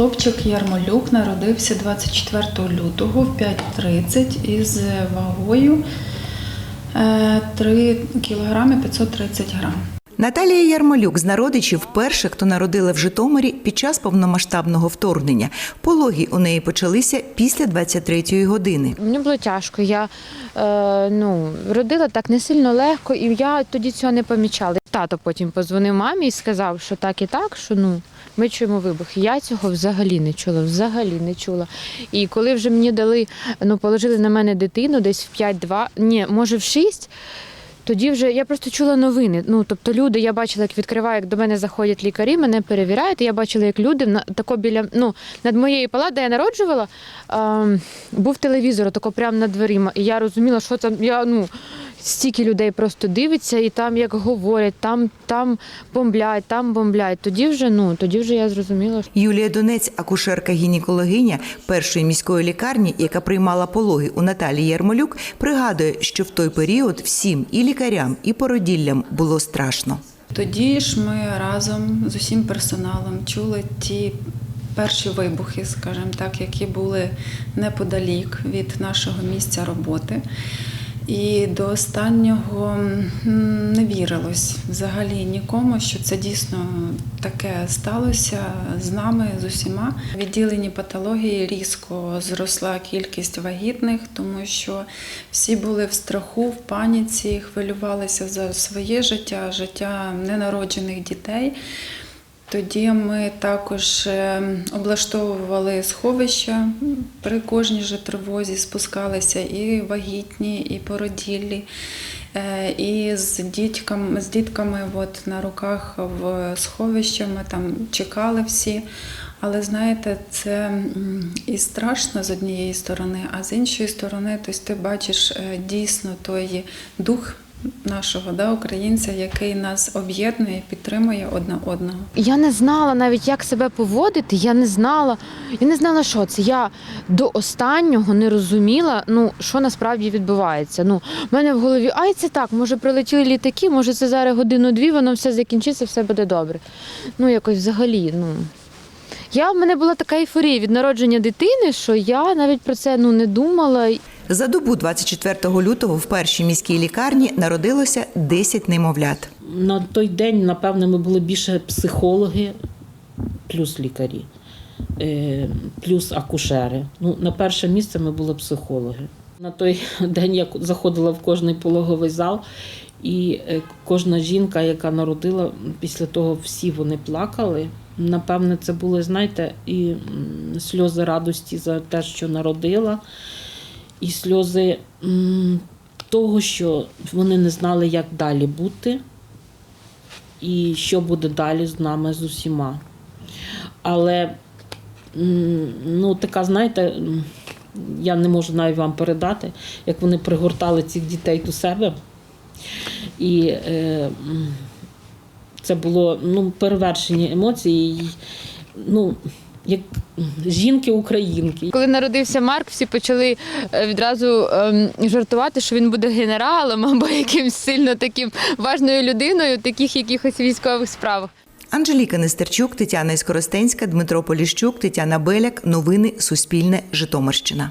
Хлопчик Ярмолюк народився 24 лютого в 5.30 із вагою е, 3 кг 530 грам. Наталія Ярмолюк з народичів перша, хто народила в Житомирі під час повномасштабного вторгнення. Пологи у неї почалися після 23-ї години. Мені було тяжко. Я е, ну, родила так не сильно легко, і я тоді цього не помічала. Тато потім позвонив мамі і сказав, що так і так, що ну. Ми чуємо вибух. Я цього взагалі не чула, взагалі не чула. І коли вже мені дали, ну положили на мене дитину десь в 5-2, ні, може в 6, тоді вже я просто чула новини. Ну тобто люди, я бачила, як відкриваю, як до мене заходять лікарі, мене перевіряють. Я бачила, як люди на тако біля ну над моєю палатою, де я народжувала, ем, був телевізор, тако прямо над дверима. І я розуміла, що там я ну. Стільки людей просто дивиться, і там як говорять, там, там бомблять, там бомблять. Тоді вже ну тоді вже я зрозуміла, що Юлія Донець, акушерка-гінекологиня першої міської лікарні, яка приймала пологи у Наталії Ярмолюк, пригадує, що в той період всім і лікарям, і породіллям було страшно. Тоді ж ми разом з усім персоналом чули ті перші вибухи, скажімо так, які були неподалік від нашого місця роботи. І до останнього не вірилось взагалі нікому, що це дійсно таке сталося з нами, з усіма. В відділенні патології різко зросла кількість вагітних, тому що всі були в страху, в паніці, хвилювалися за своє життя, життя ненароджених дітей. Тоді ми також е, облаштовували сховища при кожній же тривозі, спускалися і вагітні, і породіллі, е, і з дітками, з дітками от на руках в сховищі ми там чекали всі. Але знаєте, це і страшно з однієї сторони, а з іншої сторони, тобто ти бачиш е, дійсно той дух нашого да, українця, який нас об'єднує, підтримує одне одного. Я не знала навіть, як себе поводити. Я не знала. Я не знала, що це. Я до останнього не розуміла, ну що насправді відбувається. Ну, в мене в голові, ай, це так, може прилетіли літаки, може це зараз годину-дві, воно все закінчиться, все буде добре. Ну, якось взагалі, ну. Я в мене була така ейфорія від народження дитини, що я навіть про це ну не думала. За добу 24 лютого в першій міській лікарні народилося 10 немовлят. На той день, напевно, ми були більше психологи, плюс лікарі, е, плюс акушери. Ну, на перше місце ми були психологи. На той день я заходила в кожний пологовий зал, і е, кожна жінка, яка народила, після того всі вони плакали. Напевне, це були, знаєте, і сльози радості за те, що народила, і сльози того, що вони не знали, як далі бути і що буде далі з нами з усіма. Але ну, така, знаєте, я не можу навіть вам передати, як вони пригортали цих дітей до себе. І е, це було ну, перевершені емоції. Ну, як жінки-українки. Коли народився Марк, всі почали е, відразу ем, жартувати, що він буде генералом або якимсь сильно таким важною людиною в таких якихось військових справах. Анжеліка Нестерчук, Тетяна Іскоростенська, Дмитро Поліщук, Тетяна Беляк. Новини Суспільне. Житомирщина.